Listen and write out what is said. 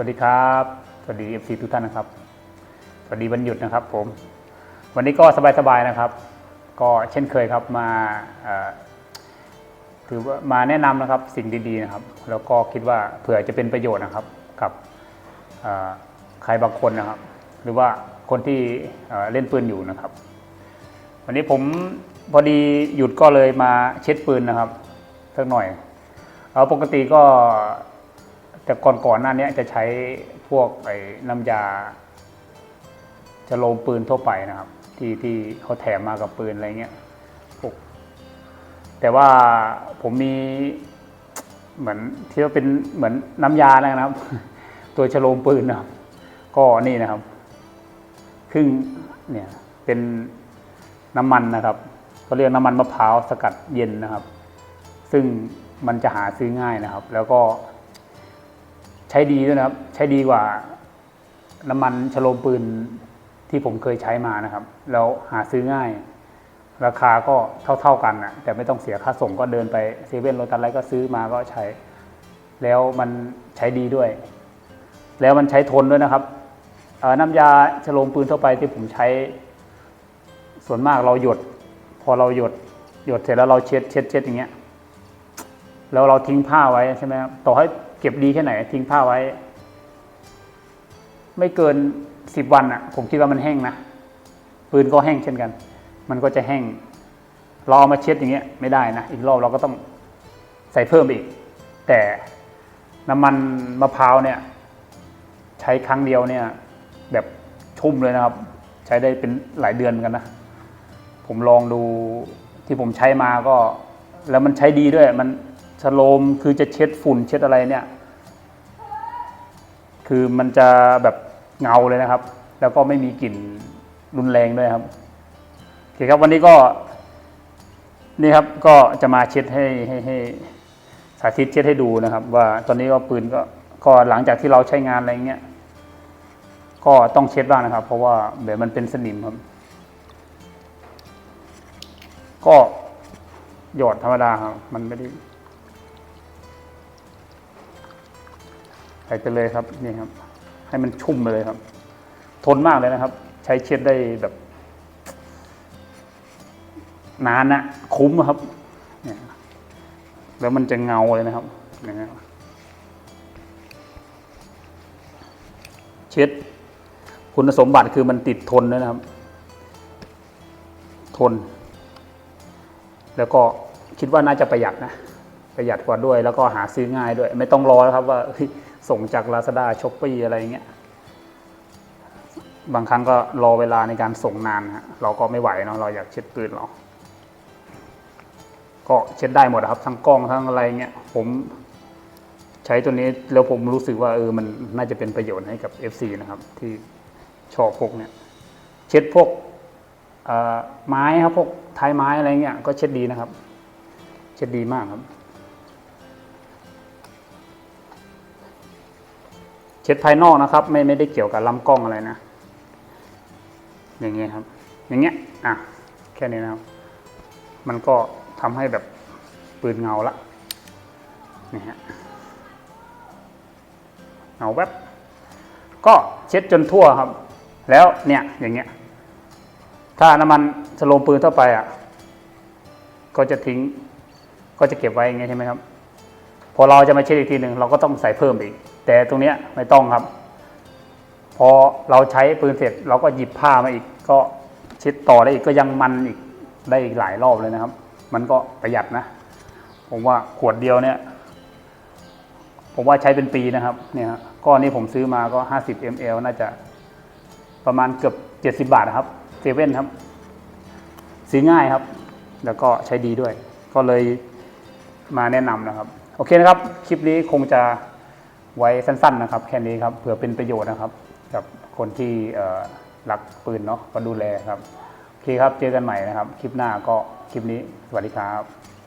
วัสดีครับ สวัสดีเอฟซีทุกท่านนะครับ สวัสดีวันหยุดนะครับผม วันนี้ก็สบายๆนะครับ ก็เช่นเคยครับมาถือว่ามาแนะนำนะครับสิ่งดีๆนะครับ แล้วก็คิดว่าเผื่อจะเป็นประโยชน์นะครับกับใครบางคนนะครับ หรือว่าคนที่เล่นปืนอยู่นะครับ วันนี้ผมพอดีหยุดก็เลยมาเช็ดปืนนะครับสักหน่อย เอาปกติก็ แต่ก่อนก่อนหน้านี้จะใช้พวกไอ้น้ำยา จะโลมปืนทั่วไปนะครับ ที่ที่เขาแถมมากับปืนอะไรเงี้ยพวกแต่ว่าผมมีเหมือนที่ว่าเป็นเหมือนน้ำยานะครับ ตัวฉโลมปืนนะครับ ก็นี่นะครับ ครึ่งเนี่ยเป็นน้ำมันนะครับเขาเรียกน้ำมันมะพร้าวสกัดเย็นนะครับ ซึ่งมันจะหาซื้อง่ายนะครับ แล้วก็ ใช้ดีด้วยนะครับ ใช้ดีกว่าน้ำมันฉโลมปืนที่ผมเคยใช้มานะครับ แล้วหาซื้อง่าย ราคาก็เท่า ๆกันนะแต่ไม่ต้องเสียค่าส่งก็เดินไปเซเว่นโรตัสอะไรก็ซื้อมาก็ใช้ แล้วมันใช้ดีด้วย แล้วมันใช้ทนด้วยนะครับน้ำยาฉโลมปืนทั่วไปที่ผมใช้ ส่วนมากเราหยด พอเราหยดหยดเสร็จแล้วเราเช็ดเช็ดเช็ดอย่างเงี้ยแล้วเราทิ้งผ้าไว้ใช่ไหมครับต่อให้ เก็บดีแค่ไหน ทิ้งผ้าไว้ ไม่เกินสิบวันอะ ผมคิดว่ามันแห้งนะปืนก็แห้งเช่นกัน มันก็จะแห้งเราเอามาเช็ดอย่างเงี้ยไม่ได้นะอีกรอบเราก็ต้องใส่เพิ่มอีก แต่น้ำมันมะพร้าวเนี่ย ใช้ครั้งเดียวเนี่ย แบบชุ่มเลยนะครับ ใช้ได้เป็นหลายเดือนเหมือนกันนะผมลองดูที่ผมใช้มาก็ แล้วมันใช้ดีด้วยมัน สโลมคือจะเช็ดฝุ่นเช็ดอะไรเนี่ย คือมันจะแบบเงาเลยนะครับ แล้วก็ไม่มีกลิ่นรุนแรงด้วยครับโอเคครับวันนี้ก็ นี่ครับก็จะมาเช็ดให้ให้ให้สาธิตเช็ดให้ดูนะครับ ว่าตอนนี้ก็ปืนก็ก็หลังจากที่เราใช้งานอะไรเงี้ยก็ต้องเช็ดบ้างนะครับ เพราะว่าเดี๋ยวมันเป็นสนิมครับ ก็หยอดธรรมดาครับ มันไม่ได้ ใส่ไปเลยครับนี่ครับ ให้มันชุ่มไปเลยครับ ทนมากเลยนะครับ ใช้เช็ดได้แบบนานนะคุ้มอะครับเนี่ยแล้วมันจะเงาเลยนะครับเช็ด คุณสมบัติคือมันติดทนด้วยนะครับ ทน แล้วก็คิดว่าน่าจะประหยัดนะ ประหยัดกว่าด้วย แล้วก็หาซื้อง่ายด้วย ไม่ต้องรอแล้วครับว่า ส่งจาก Lazada s h o p e e อะไรเงี้ยบางครั้งก็รอเวลาในการส่งนานฮะเราก็ไม่ไหวเนาะเราอยากเช็ดปืนเราก็เช็ดได้หมดครับ ทั้งกล้องทั้งอะไรเงี้ยผมใช้ตัวนี้แล้วผมรู้สึกว่าเออมันน่าจะเป็นประโยชน์ให้กับ FC นะครับ ที่ชอบพกเนี่ย เช็ดพวกไม้ครับพวกท้ายไม้อะไรเงี้ยก็เช็ดดีนะครับ เช็ดดีมากครับ ช็ดภายนอกนะครับ ไม่ไม่ได้เกี่ยวกับลำกล้องอะไรนะ อย่างเงี้ยครับ อย่างเงี้ยอะแค่นี้นะครับ มันก็ทำให้แบบปืนเงาละนี่ฮะเงาแวบก็เช็ดจนทั่วครับ แล้วเนี่ยอย่างเงี้ย ถ้าน้ำมันสโลมปืนทั่วไปอะก็จะทิ้งก็จะเก็บไว้อย่างเงี้ยใช่ไหมครับ พอเราจะมาเช็ดอีกทีหนึ่งเราก็ต้องใส่เพิ่มอีก แต่ตรงเนี้ยไม่ต้องครับ พอเราใช้ปืนเสร็จเราก็หยิบผ้ามาอีก ก็เช็ดต่อได้อีกก็ยังมันอีกได้อีกหลายรอบเลยนะครับ มันก็ประหยัดนะ ผมว่าขวดเดียวเนี่ย ผมว่าใช้เป็นปีนะครับ เนี่ยก้อนนี้ผมซื้อมาก็ 50 ml น่าจะประมาณเกือบ 70 บาทนะครับเซเว่นครับซื้อง่ายครับ แล้วก็ใช้ดีด้วย ก็เลยมาแนะนำนะครับ โอเคนะครับ คลิปนี้คงจะไว้สั้นๆนะครับ แค่นี้ครับเผื่อเป็นประโยชน์นะครับ กับคนที่รักปืนเนาะก็ดูแลครับ โอเคครับ เจอกันใหม่นะครับ คลิปหน้าก็คลิปนี้ สวัสดีครับ